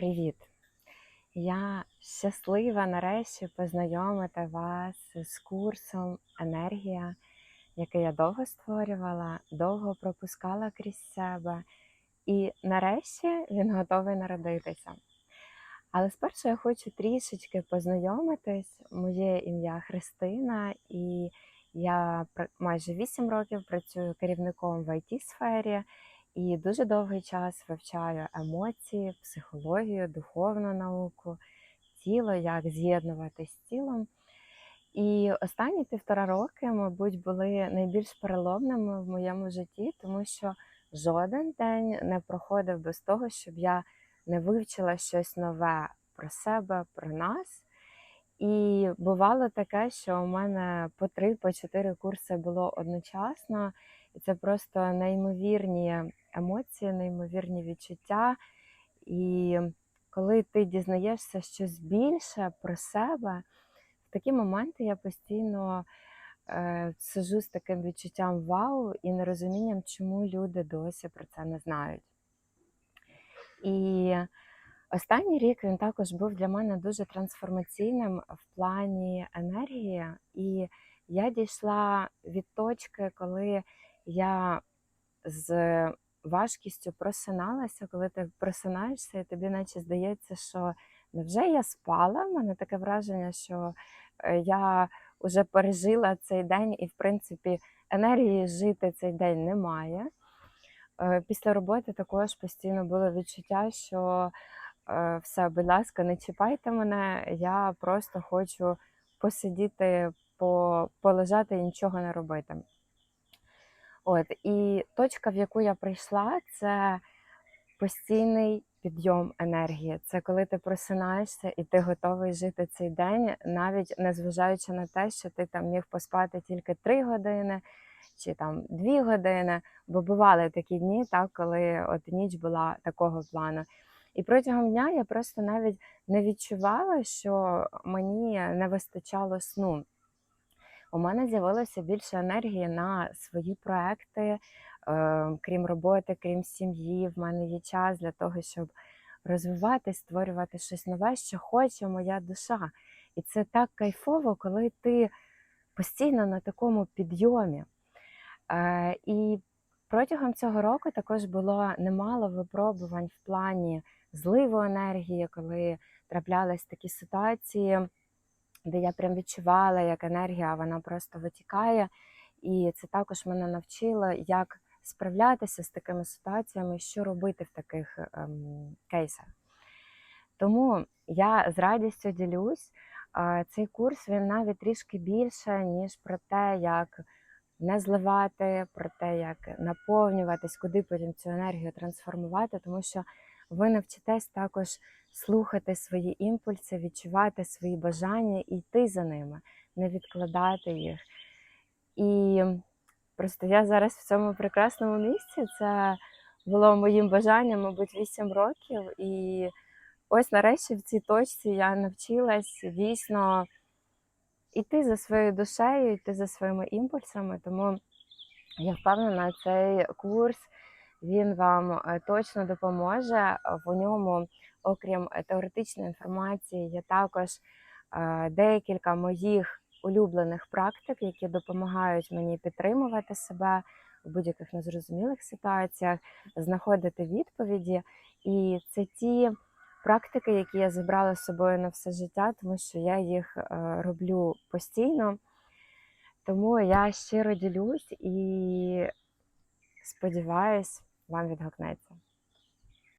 Привіт! Я щаслива нарешті познайомити вас з курсом Енергія, який я довго створювала, довго пропускала крізь себе, і нарешті він готовий народитися. Але спершу я хочу трішечки познайомитись. Моє ім'я Христина, і я майже 8 років працюю керівником в it сфері і дуже довгий час вивчаю емоції, психологію, духовну науку, тіло, як з'єднувати з тілом. І останні півтора роки, мабуть, були найбільш переломними в моєму житті, тому що жоден день не проходив без того, щоб я не вивчила щось нове про себе, про нас. І бувало таке, що у мене по три, по чотири курси було одночасно, і це просто неймовірні емоції, неймовірні відчуття. І коли ти дізнаєшся щось більше про себе, в такі моменти я постійно е, сижу з таким відчуттям вау і нерозумінням, чому люди досі про це не знають. І останній рік він також був для мене дуже трансформаційним в плані енергії. І я дійшла від точки, коли я з важкістю просиналася, коли ти просинаєшся, і тобі наче здається, що невже я спала? У мене таке враження, що е, я вже пережила цей день, і, в принципі, енергії жити цей день немає. Е, Після роботи також постійно було відчуття, що е, все, будь ласка, не чіпайте мене, я просто хочу посидіти, по, полежати і нічого не робити. От, і точка, в яку я прийшла, це постійний підйом енергії. Це коли ти просинаєшся і ти готовий жити цей день, навіть незважаючи на те, що ти там міг поспати тільки 3 години чи там 2 години, бо бували такі дні, так, коли от ніч була такого плану. І протягом дня я просто навіть не відчувала, що мені не вистачало сну. У мене з'явилося більше енергії на свої проекти, е, крім роботи, крім сім'ї. В мене є час для того, щоб розвиватись, створювати щось нове, що хоче моя душа. І це так кайфово, коли ти постійно на такому підйомі. Е, І протягом цього року також було немало випробувань в плані зливу енергії, коли траплялись такі ситуації, де я прям відчувала, як енергія вона просто витікає. І це також мене навчило, як справлятися з такими ситуаціями, що робити в таких ем, кейсах. Тому я з радістю ділюсь. Цей курс він навіть трішки більше, ніж про те, як не зливати, про те, як наповнюватись, куди потім цю енергію трансформувати, тому що ви навчитесь також слухати свої імпульси, відчувати свої бажання і йти за ними, не відкладати їх. І просто я зараз в цьому прекрасному місці. Це було моїм бажанням, мабуть, 8 років. І ось нарешті в цій точці я навчилась дійсно йти за своєю душею, йти за своїми імпульсами. Тому я впевнена, цей курс він вам е, точно допоможе. В ньому, окрім е, теоретичної інформації, є також е, декілька моїх улюблених практик, які допомагають мені підтримувати себе в будь-яких незрозумілих ситуаціях, знаходити відповіді. І це ті практики, які я забрала з собою на все життя, тому що я їх роблю постійно. Тому я щиро ділюсь і сподіваюсь, вам відгукнеться.